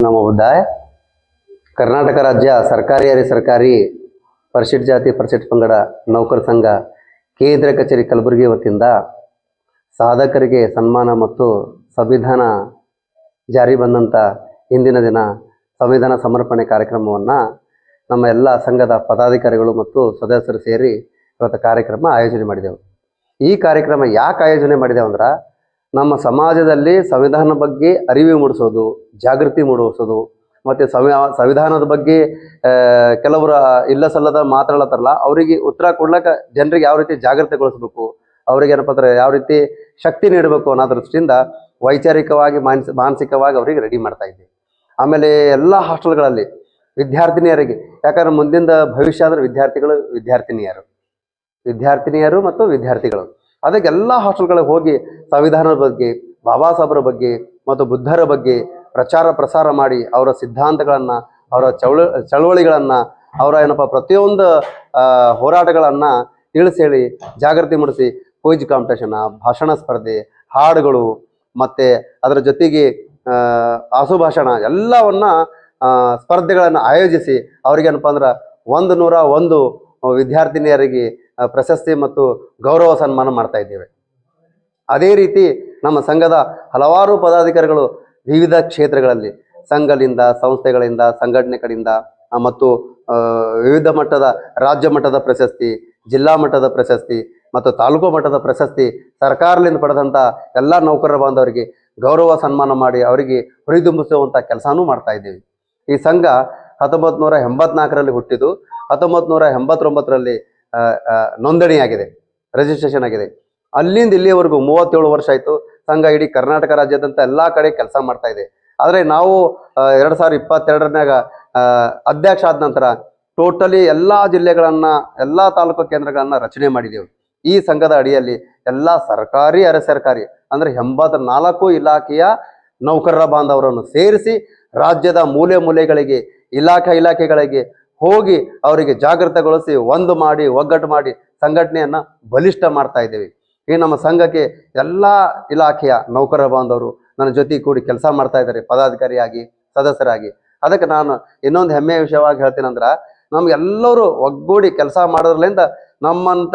ನಮ್ಮ ಉದ್ದಾಯ ಕರ್ನಾಟಕ ರಾಜ್ಯ ಸರ್ಕಾರಿ ಅರೆ ಸರ್ಕಾರಿ ಪರಿಶಿಷ್ಟ ಜಾತಿ ಪರಿಶಿಷ್ಟ ಪಂಗಡ ನೌಕರ ಸಂಘ, ಕೇಂದ್ರ ಕಚೇರಿ ಕಲಬುರಗಿ ವತಿಯಿಂದ ಸಾಧಕರಿಗೆ ಸನ್ಮಾನ ಮತ್ತು ಸಂವಿಧಾನ ಜಾರಿ ಬಂದಂಥ ಇಂದಿನ ದಿನ ಸಂವಿಧಾನ ಸಮರ್ಪಣೆ ಕಾರ್ಯಕ್ರಮವನ್ನು ನಮ್ಮ ಎಲ್ಲ ಸಂಘದ ಪದಾಧಿಕಾರಿಗಳು ಮತ್ತು ಸದಸ್ಯರು ಸೇರಿ ಇವತ್ತು ಕಾರ್ಯಕ್ರಮ ಆಯೋಜನೆ ಮಾಡಿದೆವು. ಈ ಕಾರ್ಯಕ್ರಮ ಯಾಕೆ ಆಯೋಜನೆ ಮಾಡಿದೆವು ಅಂದ್ರೆ ನಮ್ಮ ಸಮಾಜದಲ್ಲಿ ಸಂವಿಧಾನ ಬಗ್ಗೆ ಅರಿವು ಮೂಡಿಸೋದು, ಜಾಗೃತಿ ಮೂಡಿಸೋದು, ಮತ್ತು ಸಂವಿ, ಸಂವಿಧಾನದ ಬಗ್ಗೆ ಕೆಲವರ ಇಲ್ಲ ಸಲ್ಲದ ಮಾತಾಡತ್ತಾರಲ್ಲ ಅವರಿಗೆ ಉತ್ತರ ಕೊಡ್ಲಕ್ಕ ಜನರಿಗೆ ಯಾವ ರೀತಿ ಜಾಗೃತಿಗೊಳಿಸ್ಬೇಕು ಅವ್ರಿಗೆ ಏನಪ್ಪ ಅಂದ್ರೆ ಯಾವ ರೀತಿ ಶಕ್ತಿ ನೀಡಬೇಕು ಅನ್ನೋ ದೃಷ್ಟಿಯಿಂದ ವೈಚಾರಿಕವಾಗಿ, ಮಾನಸ, ಮಾನಸಿಕವಾಗಿ ಅವರಿಗೆ ರೆಡಿ ಮಾಡ್ತಾ ಇದ್ದೀವಿ ಆಮೇಲೆ ಎಲ್ಲ ಹಾಸ್ಟೆಲ್ಗಳಲ್ಲಿ ವಿದ್ಯಾರ್ಥಿನಿಯರಿಗೆ, ಯಾಕಂದ್ರೆ ಮುಂದಿನ ಭವಿಷ್ಯ ಅಂದ್ರೆ ವಿದ್ಯಾರ್ಥಿಗಳು ವಿದ್ಯಾರ್ಥಿನಿಯರು. ವಿದ್ಯಾರ್ಥಿನಿಯರು ಮತ್ತು ವಿದ್ಯಾರ್ಥಿಗಳು. ಅದಕ್ಕೆ ಎಲ್ಲ ಹಾಸ್ಟೆಲ್ಗಳಿಗೆ ಹೋಗಿ ಸಂವಿಧಾನದ ಬಗ್ಗೆ, ಬಾಬಾ ಸಾಹೇಬರ ಬಗ್ಗೆ ಮತ್ತು ಬುದ್ಧರ ಬಗ್ಗೆ ಪ್ರಚಾರ ಪ್ರಸಾರ ಮಾಡಿ ಅವರ ಸಿದ್ಧಾಂತಗಳನ್ನು, ಅವರ ಚಳ, ಚಳವಳಿಗಳನ್ನು, ಅವರ ಏನಪ್ಪ ಪ್ರತಿಯೊಂದು ಹೋರಾಟಗಳನ್ನು ತಿಳಿಸಿ ಹೇಳಿ ಜಾಗೃತಿ ಮೂಡಿಸಿ ಕೋಜ್ ಕಾಂಪಿಟೇಷನ್ ಭಾಷಣ ಸ್ಪರ್ಧೆ, ಹಾಡುಗಳು, ಮತ್ತು ಅದರ ಜೊತೆಗೆ ಆಸು ಭಾಷಣ ಎಲ್ಲವನ್ನ ಸ್ಪರ್ಧೆಗಳನ್ನು ಆಯೋಜಿಸಿ, ಅವ್ರಿಗೇನಪ್ಪ ಅಂದ್ರೆ ಒಂದು ನೂರ ಒಂದು ವಿದ್ಯಾರ್ಥಿನಿಯರಿಗೆ ಪ್ರಶಸ್ತಿ ಮತ್ತು ಗೌರವ ಸನ್ಮಾನ ಮಾಡ್ತಾ ಇದ್ದೇವೆ. ಅದೇ ರೀತಿ ನಮ್ಮ ಸಂಘದ ಹಲವಾರು ಪದಾಧಿಕಾರಿಗಳು ವಿವಿಧ ಕ್ಷೇತ್ರಗಳಲ್ಲಿ ಸಂಘದಿಂದ, ಸಂಸ್ಥೆಗಳಿಂದ ಸಂಘಟನೆಗಳಿಂದ ಮತ್ತು ವಿವಿಧ ಮಟ್ಟದ ರಾಜ್ಯ ಮಟ್ಟದ ಪ್ರಶಸ್ತಿ, ಜಿಲ್ಲಾ ಮಟ್ಟದ ಪ್ರಶಸ್ತಿ ಮತ್ತು ತಾಲೂಕು ಮಟ್ಟದ ಪ್ರಶಸ್ತಿ ಸರ್ಕಾರದಿಂದ ಪಡೆದಂಥ ಎಲ್ಲ ನೌಕರರ ಬಾಂಧವರಿಗೆ ಗೌರವ ಸನ್ಮಾನ ಮಾಡಿ ಅವರಿಗೆ ಹುರಿದುಂಬಿಸುವಂಥ ಕೆಲಸನೂ ಮಾಡ್ತಾ ಇದ್ದೀವಿ. ಈ ಸಂಘ ಹತ್ತೊಂಬತ್ತು ನೂರ ಎಂಬತ್ನಾಲ್ಕರಲ್ಲಿ ಹುಟ್ಟಿದ್ದು ಹತ್ತೊಂಬತ್ತು ನೂರ ಎಂಬತ್ತೊಂಬತ್ತರಲ್ಲಿ ನೋಂದಣಿಯಾಗಿದೆ ರಿಜಿಸ್ಟ್ರೇಷನ್ ಆಗಿದೆ. ಅಲ್ಲಿಂದ ಇಲ್ಲಿಯವರೆಗೂ ಮೂವತ್ತೇಳು ವರ್ಷ ಆಯಿತು, ಸಂಘ ಇಡೀ ಕರ್ನಾಟಕ ರಾಜ್ಯದಂತ ಎಲ್ಲ ಕಡೆ ಕೆಲಸ ಮಾಡ್ತಾ ಇದೆ. ಆದರೆ ನಾವು ಎರಡು ಸಾವಿರದ ಇಪ್ಪತ್ತೆರಡರನ್ಯಾಗ ಅಧ್ಯಕ್ಷ ಆದ ನಂತರ ಟೋಟಲಿ ಎಲ್ಲ ಜಿಲ್ಲೆಗಳನ್ನು, ಎಲ್ಲ ತಾಲೂಕು ಕೇಂದ್ರಗಳನ್ನು ರಚನೆ ಮಾಡಿದೆವು. ಈ ಸಂಘದ ಅಡಿಯಲ್ಲಿ ಎಲ್ಲ ಸರ್ಕಾರಿ, ಅರೆ ಸರ್ಕಾರಿ, ಅಂದರೆ ಎಂಬತ್ತ ನಾಲ್ಕು ಇಲಾಖೆಯ ನೌಕರರ ಬಾಂಧವರನ್ನು ಸೇರಿಸಿ, ರಾಜ್ಯದ ಮೂಲೆ ಮೂಲೆಗಳಿಗೆ, ಇಲಾಖಾ ಇಲಾಖೆಗಳಿಗೆ ಹೋಗಿ ಅವರಿಗೆ ಜಾಗೃತಗೊಳಿಸಿ ಒಂದು ಮಾಡಿ, ಒಗ್ಗಟ್ಟು ಮಾಡಿ ಸಂಘಟನೆಯನ್ನ ಬಲಿಷ್ಠ ಮಾಡ್ತಾ ಇದ್ದೀವಿ. ಈ ನಮ್ಮ ಸಂಘಕ್ಕೆ ಎಲ್ಲ ಇಲಾಖೆಯ ನೌಕರ ಬಾಂಧವರು ನನ್ನ ಜೊತೆ ಕೂಡಿ ಕೆಲಸ ಮಾಡ್ತಾ ಇದ್ದಾರೆ, ಪದಾಧಿಕಾರಿಯಾಗಿ, ಸದಸ್ಯರಾಗಿ. ಅದಕ್ಕೆ ನಾನು ಇನ್ನೊಂದು ಹೆಮ್ಮೆಯ ವಿಷಯವಾಗಿ ಹೇಳ್ತೀನಂದ್ರೆ ನಮ್ಗೆಲ್ಲರೂ ಒಗ್ಗೂಡಿ ಕೆಲಸ ಮಾಡೋದ್ರಲ್ಲಿಂದ ನಮ್ಮಂಥ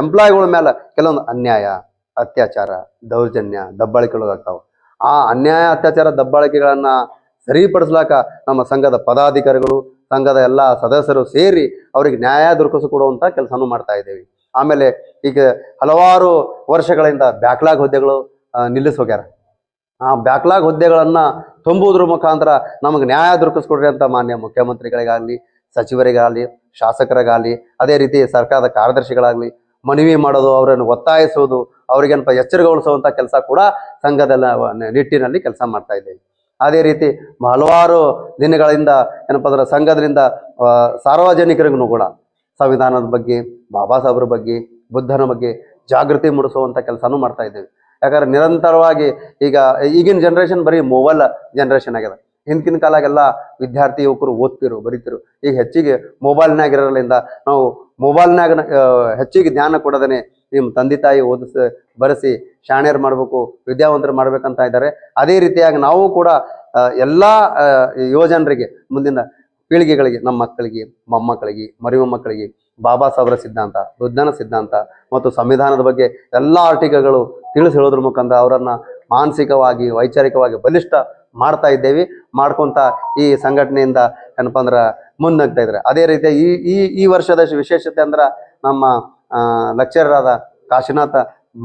ಎಂಪ್ಲಾಯ್ಗಳ ಮೇಲೆ ಕೆಲವೊಂದು ಅನ್ಯಾಯ, ಅತ್ಯಾಚಾರ, ದೌರ್ಜನ್ಯ ದಬ್ಬಾಳಿಕೆಗಳಾಗ್ತಾವೆ ಆ ಅನ್ಯಾಯ, ಅತ್ಯಾಚಾರ, ದಬ್ಬಾಳಿಕೆಗಳನ್ನ ಸರಿಪಡಿಸ್ಲಾಕ ನಮ್ಮ ಸಂಘದ ಪದಾಧಿಕಾರಿಗಳು ಸಂಘದ ಎಲ್ಲ ಸದಸ್ಯರು ಸೇರಿ ಅವರಿಗೆ ನ್ಯಾಯ ದೊರಕಿಸಿಕೊಡುವಂಥ ಕೆಲಸವನ್ನು ಮಾಡ್ತಾ ಇದ್ದೀವಿ. ಆಮೇಲೆ ಈಗ ಹಲವಾರು ವರ್ಷಗಳಿಂದ ಬ್ಯಾಕ್ಲಾಗ್ ಹುದ್ದೆಗಳು ನಿಲ್ಲಿಸೋಗ್ಯಾರ. ಆ ಬ್ಯಾಕ್ಲಾಗ್ ಹುದ್ದೆಗಳನ್ನು ತುಂಬುವುದ್ರ ಮುಖಾಂತರ ನಮಗೆ ನ್ಯಾಯ ದೊರಕಿಸ್ಕೊಡ್ರಿ ಅಂತ ಮಾನ್ಯ ಮುಖ್ಯಮಂತ್ರಿಗಳಿಗಾಗಲಿ, ಸಚಿವರಿಗಾಗಲಿ, ಶಾಸಕರಿಗಾಗಲಿ, ಅದೇ ರೀತಿ ಸರ್ಕಾರದ ಕಾರ್ಯದರ್ಶಿಗಳಾಗಲಿ ಮನವಿ ಮಾಡೋದು, ಅವರನ್ನು ಒತ್ತಾಯಿಸೋದು ಅವ್ರಿಗೇನಪ್ಪ ಎಚ್ಚರಗೊಳಿಸುವಂಥ ಕೆಲಸ ಕೂಡ ಸಂಘದ ನಿಟ್ಟಿನಲ್ಲಿ ಕೆಲಸ ಮಾಡ್ತಾ ಇದ್ದೇವೆ. ಅದೇ ರೀತಿ ಹಲವಾರು ದಿನಗಳಿಂದ ಏನಪ್ಪ ಅಂದ್ರೆ ಸಂಘದಿಂದ ಸಾರ್ವಜನಿಕರಿಗೂ ಕೂಡ ಸಂವಿಧಾನದ ಬಗ್ಗೆ, ಬಾಬಾ ಸಾಹೇಬ್ರ ಬಗ್ಗೆ, ಬುದ್ಧನ ಬಗ್ಗೆ ಜಾಗೃತಿ ಮೂಡಿಸುವಂಥ ಕೆಲಸನೂ ಮಾಡ್ತಾ ಇದ್ದೇವೆ. ಯಾಕಂದ್ರೆ ನಿರಂತರವಾಗಿ ಈಗ, ಈಗಿನ ಜನ್ರೇಷನ್ ಬರೀ ಮೊಬೈಲ್ ಜನ್ರೇಷನ್ ಆಗಿದೆ. ಹಿಂದಿನ ಕಾಲಾಗೆಲ್ಲ ವಿದ್ಯಾರ್ಥಿ ಯುವಕರು ಓದ್ತಿರು, ಬರೀತಿರು. ಈಗ ಹೆಚ್ಚಿಗೆ ಮೊಬೈಲ್ನಾಗಿರೋದ್ರಿಂದ ನಾವು ಮೊಬೈಲ್ನಾಗ ಹೆಚ್ಚಿಗೆ ಜ್ಞಾನ ಕೊಡದೇನೆ ನಿಮ್ಮ ತಂದೆ ತಾಯಿ ಓದಿಸ, ಬರೆಸಿ, ಶಾಣ್ಯರು ಮಾಡಬೇಕು, ವಿದ್ಯಾವಂತರು ಮಾಡ್ಬೇಕಂತ ಇದ್ದಾರೆ. ಅದೇ ರೀತಿಯಾಗಿ ನಾವು ಕೂಡ ಎಲ್ಲ ಯುವಜನರಿಗೆ ಮುಂದಿನ ಪೀಳಿಗೆಗಳಿಗೆ, ನಮ್ಮ ಮಕ್ಕಳಿಗೆ, ಮೊಮ್ಮಕ್ಕಳಿಗೆ ಮರಿ ಮೊಮ್ಮಕ್ಕಳಿಗೆ ಬಾಬಾ ಸಾಹೇಬರ ಸಿದ್ಧಾಂತ, ವೃದ್ಧನ ಸಿದ್ಧಾಂತ ಮತ್ತು ಸಂವಿಧಾನದ ಬಗ್ಗೆ ಎಲ್ಲ ಆರ್ಟಿಕಲ್ಗಳು ತಿಳಿಸಿ ಹೇಳೋದ್ರ ಮುಖಾಂತರ ಅವರನ್ನ ಮಾನಸಿಕವಾಗಿ, ವೈಚಾರಿಕವಾಗಿ ಬಲಿಷ್ಠ ಮಾಡ್ತಾ ಇದ್ದೇವೆ. ಮಾಡ್ಕೊಂತ ಈ ಸಂಘಟನೆಯಿಂದ ಏನಪ್ಪ ಅಂದ್ರೆ ಮುನ್ನಗ್ತಾ ಇದ್ದಾರೆ. ಅದೇ ರೀತಿ ಈ ಈ ಈ ವರ್ಷದ ವಿಶೇಷತೆ ಅಂದ್ರೆ ನಮ್ಮ ಲೆಕ್ಚರರ್ ಆದ ಕಾಶಿನಾಥ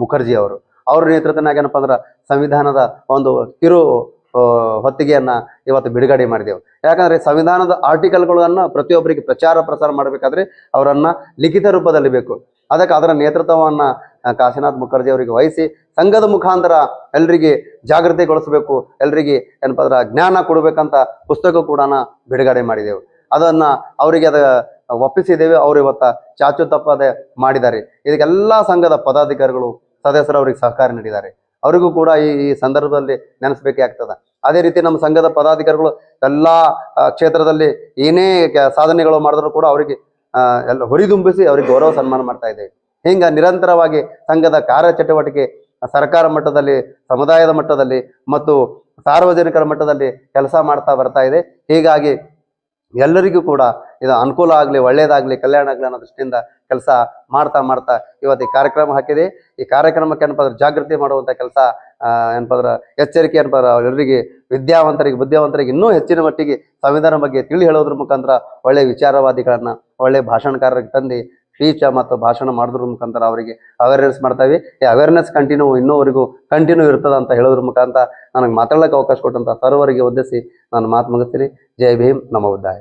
ಮುಖರ್ಜಿ ಅವರು. ಅವ್ರ ನೇತೃತ್ವನಾಗ ಏನಪ್ಪ ಅಂದ್ರೆ ಸಂವಿಧಾನದ ಒಂದು ಕಿರು ಹೊತ್ತಿಗೆಯನ್ನ ಇವತ್ತು ಬಿಡುಗಡೆ ಮಾಡಿದೆವು. ಯಾಕಂದ್ರೆ ಸಂವಿಧಾನದ ಆರ್ಟಿಕಲ್ಗಳನ್ನು ಪ್ರತಿಯೊಬ್ಬರಿಗೆ ಪ್ರಚಾರ ಪ್ರಸಾರ ಮಾಡಬೇಕಾದ್ರೆ ಅವರನ್ನ ಲಿಖಿತ ರೂಪದಲ್ಲಿ ಬೇಕು. ಅದಕ್ಕೆ ಅದರ ನೇತೃತ್ವವನ್ನು ಕಾಶಿನಾಥ್ ಮುಖರ್ಜಿ ಅವರಿಗೆ ವಹಿಸಿ ಸಂಘದ ಮುಖಾಂತರ ಎಲ್ರಿಗೆ ಜಾಗೃತಿಗೊಳಿಸಬೇಕು, ಎಲ್ರಿಗೆ ಏನಪ್ಪ ಅಂದ್ರೆ ಜ್ಞಾನ ಕೊಡಬೇಕಂತ ಪುಸ್ತಕ ಕೂಡ ಬಿಡುಗಡೆ ಮಾಡಿದೆವು. ಅದನ್ನು ಅವರಿಗೆ ಅದ ಒಪ್ಪಿಸಿದ್ದೇವೆ, ಅವರು ಇವತ್ತ ಚಾಚು ತಪ್ಪದೆ ಮಾಡಿದ್ದಾರೆ. ಇದಕ್ಕೆಲ್ಲ ಸಂಘದ ಪದಾಧಿಕಾರಿಗಳು, ಸದಸ್ಯರು ಅವರಿಗೆ ಸಹಕಾರ ನೀಡಿದ್ದಾರೆ. ಅವರಿಗೂ ಕೂಡ ಈ ಈ ಸಂದರ್ಭದಲ್ಲಿ ನೆನೆಸ್ಬೇಕೇ ಆಗ್ತದೆ ಅದೇ ರೀತಿ ನಮ್ಮ ಸಂಘದ ಪದಾಧಿಕಾರಿಗಳು ಎಲ್ಲ ಕ್ಷೇತ್ರದಲ್ಲಿ ಏನೇ ಸಾಧನೆಗಳು ಮಾಡಿದ್ರು ಕೂಡ ಅವರಿಗೆ ಎಲ್ಲ ಹುರಿದುಂಬಿಸಿ ಅವರಿಗೆ ಗೌರವ ಸನ್ಮಾನ ಮಾಡ್ತಾ ಇದ್ದೇವೆ. ಹಿಂಗ ನಿರಂತರವಾಗಿ ಸಂಘದ ಕಾರ್ಯಚಟುವಟಿಕೆ, ಸರ್ಕಾರ ಮಟ್ಟದಲ್ಲಿ, ಸಮುದಾಯದ ಮಟ್ಟದಲ್ಲಿ ಮತ್ತು ಸಾರ್ವಜನಿಕರ ಮಟ್ಟದಲ್ಲಿ ಕೆಲಸ ಮಾಡ್ತಾ ಬರ್ತಾ ಇದೆ. ಹೀಗಾಗಿ ಎಲ್ಲರಿಗೂ ಕೂಡ ಇದು ಅನುಕೂಲ ಆಗಲಿ, ಒಳ್ಳೇದಾಗಲಿ, ಕಲ್ಯಾಣ ಆಗಲಿ ಅನ್ನೋ ದೃಷ್ಟಿಯಿಂದ ಕೆಲಸ ಮಾಡ್ತಾ ಮಾಡ್ತಾ ಇವತ್ತು ಈ ಕಾರ್ಯಕ್ರಮ ಹಾಕಿದೆ. ಈ ಕಾರ್ಯಕ್ರಮಕ್ಕೆ ಏನಪ್ಪಾದ್ರೆ ಜಾಗೃತಿ ಮಾಡುವಂಥ ಕೆಲಸ ಏನಪ್ಪಾದ್ರೆ ಎಚ್ಚರಿಕೆ ಏನಪ್ಪಾದ್ರೆ ಅವರೆಲ್ಲರಿಗೆ ವಿದ್ಯಾವಂತರಿಗೆ, ಬುದ್ಧಿವಂತರಿಗೆ ಇನ್ನೂ ಹೆಚ್ಚಿನ ಮಟ್ಟಿಗೆ ಸಂವಿಧಾನ ಬಗ್ಗೆ ತಿಳಿ ಹೇಳೋದ್ರ ಮುಖಾಂತರ ಒಳ್ಳೆ ವಿಚಾರವಾದಿಗಳನ್ನು, ಒಳ್ಳೆ ಭಾಷಣಕಾರರಿಗೆ ತಂದು ಸ್ಪೀಚ್ ಮತ್ತು ಭಾಷಣ ಮಾಡೋದ್ರ ಮುಖಾಂತರ ಅವರಿಗೆ ಅವೇರ್ನೆಸ್ ಮಾಡ್ತಾವೆ. ಈ ಅವೇರ್ನೆಸ್ ಕಂಟಿನ್ಯೂ ಇನ್ನೂವರೆಗೂ ಕಂಟಿನ್ಯೂ ಇರ್ತದ ಅಂತ ಹೇಳೋದ್ರ ಮುಖಾಂತರ ನನಗೆ ಮಾತಾಡೋಕ್ಕೆ ಅವಕಾಶ ಕೊಟ್ಟಂತ ಸರ್ವರಿಗೆ ಉದ್ದೇಶಿ ನಾನು ಮಾತು ಮುಗಿಸ್ತೀನಿ. ಜೈ ಭೀಮ್ ನಮ್ಮ ಬುದ್ಧಾಯ